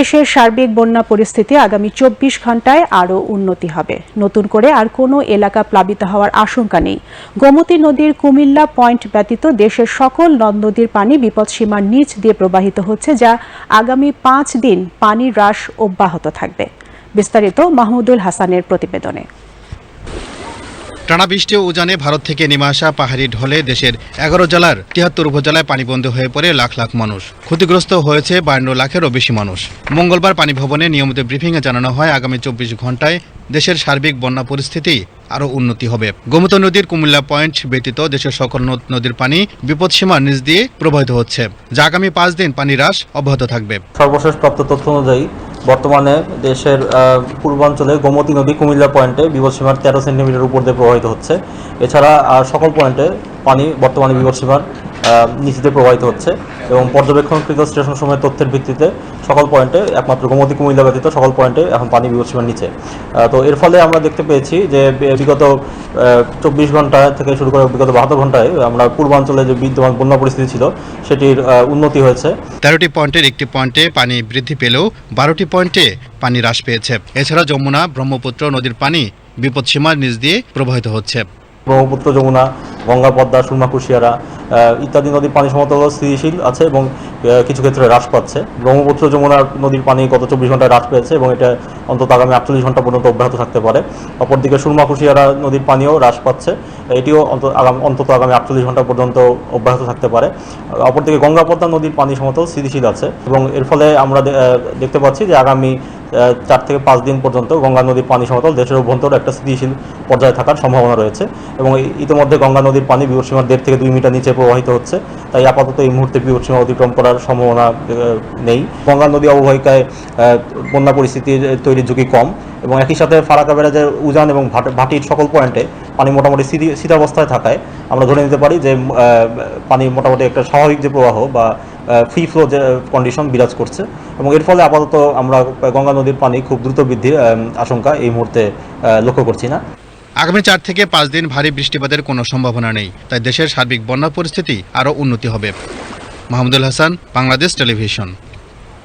দেশের সার্বিক বন্যা পরিস্থিতি আগামী চব্বিশ ঘন্টায় আরও উন্নতি হবে। নতুন করে আর কোনো এলাকা প্লাবিত হওয়ার আশঙ্কা নেই। গোমতী নদীর কুমিল্লা পয়েন্ট ব্যতীত দেশের সকল নদ নদীর পানি বিপদসীমার নিচ দিয়ে প্রবাহিত হচ্ছে যা আগামী পাঁচ দিন পানি হ্রাস অব্যাহত থাকবে। বিস্তারিত মাহমুদুল হাসানের প্রতিবেদনে। টানা বৃষ্টি ও উজানে ভারত থেকে নেমে আসা পাহাড়ি ঢলে দেশের এগারো জেলার তিয়াত্তর উপজেলায় পানিবন্দী হয়ে পড়ে লাখ লাখ মানুষ। ক্ষতিগ্রস্ত হয়েছে বায়ান্ন লাখেরও বেশি মানুষ। মঙ্গলবার পানি ভবনে নিয়মিত ব্রিফিংয়ে জানানো হয়, আগামী চব্বিশ ঘন্টায় দেশের সার্বিক বন্যা পরিস্থিতি আরও উন্নতি হবে। গোমতী নদীর কুমিল্লা পয়েন্ট ব্যতীত দেশের সকল নদীর পানি বিপদসীমার নিচ দিয়ে প্রবাহিত হচ্ছে। যা আগামী পাঁচ দিন পানি হ্রাস অব্যাহত থাকবে। সর্বশেষ প্রাপ্ত তথ্য অনুযায়ী বর্তমানে দেশের পূর্বাঞ্চলে গোমতী নদী কুমিল্লা পয়েন্টে বিপদসীমার তেরো সেন্টিমিটার উপর দিয়ে প্রবাহিত হচ্ছে। এছাড়া সকল পয়েন্টে পানি, বর্তমানে বিপদসীমার আহ, নিচে দিয়ে প্রবাহিত হচ্ছে এবং পর্যবেক্ষণকৃত স্টেশন সময়ের তথ্যের ভিত্তিতে সকল পয়েন্টে একমাত্র গোমতী কুমিল্লা ব্যতীত সকল পয়েন্টে এখন পানি বিপদসীমার নিচে। তো এর ফলে আমরা দেখতে পেয়েছি যে বিগত চব্বিশ ঘণ্টা থেকে শুরু করে বিগত বাহাত্তর ঘন্টায় আমরা পূর্বাঞ্চলে যে বিদ্যমান বন্যা পরিস্থিতি ছিল সেটির উন্নতি হয়েছে। তেরোটি পয়েন্টের একটি পয়েন্টে পানি বৃদ্ধি পেলেও বারোটি পয়েন্টে পানি হ্রাস পেয়েছে। এছাড়া যমুনা ব্রহ্মপুত্র নদীর পানি বিপদসীমার নিচ দিয়ে প্রবাহিত হচ্ছে। ব্রহ্মপুত্র যমুনা গঙ্গা, পদ্মা, সুরমা, কুশিয়ারা ইত্যাদি নদীর পানি সমতল স্থিতিশীল আছে এবং কিছু ক্ষেত্রে হ্রাস পাচ্ছে। ব্রহ্মপুত্র যমুনার নদীর পানি গত চব্বিশ ঘন্টায় হ্রাস পেয়েছে এবং এটা অন্তত আগামী আটচল্লিশ ঘণ্টা পর্যন্ত অব্যাহত থাকতে পারে। অপরদিকে সুরমা, কুশিয়ারা নদীর পানিও হ্রাস পাচ্ছে। এটিও অন্তত আগামী আটচল্লিশ ঘণ্টা পর্যন্ত অব্যাহত থাকতে পারে। অপরদিকে গঙ্গা, পদ্মা নদীর পানি সমতল স্থিতিশীল আছে এবং এর ফলে আমরা দেখতে পাচ্ছি যে আগামী চার থেকে পাঁচ দিন পর্যন্ত গঙ্গা নদীর পানি সমতল দেশের অভ্যন্তর একটা স্থিতিশীল পর্যায়ে থাকার সম্ভাবনা রয়েছে এবং ইতিমধ্যে গঙ্গা নদীর পানি বিপদসীমার দেড় থেকে দুই মিটার নিচে প্রবাহিত হচ্ছে। তাই আপাতত এই মুহূর্তে বিপদসীমা অতিক্রম করার সম্ভাবনা নেই। গঙ্গা নদী অববাহিকায় বন্যা পরিস্থিতি তৈরির ঝুঁকি কম এবং একই সাথে ফারাকা ব্যারাজের উজান এবং ভাটির সকল পয়েন্টে পানি মোটামুটি স্থিতি, স্থিতাবস্থায় থাকায় আমরা ধরে নিতে পারি যে পানি মোটামুটি একটা স্বাভাবিক যে প্রবাহ বা ফ্রি ফ্লো যে কন্ডিশন বিরাজ করছে এবং এর ফলে আপাতত আমরা গঙ্গা নদীর পানি খুব দ্রুত বৃদ্ধির আশঙ্কা এই মুহূর্তে লক্ষ্য করছি না। আগামী চার থেকে পাঁচ দিন ভারী বৃষ্টিপাতের কোনো সম্ভাবনা নেই, তাই দেশের সার্বিক বন্যা পরিস্থিতি আরও উন্নতি হবে। মাহমুদুল হাসান, বাংলাদেশ টেলিভিশন।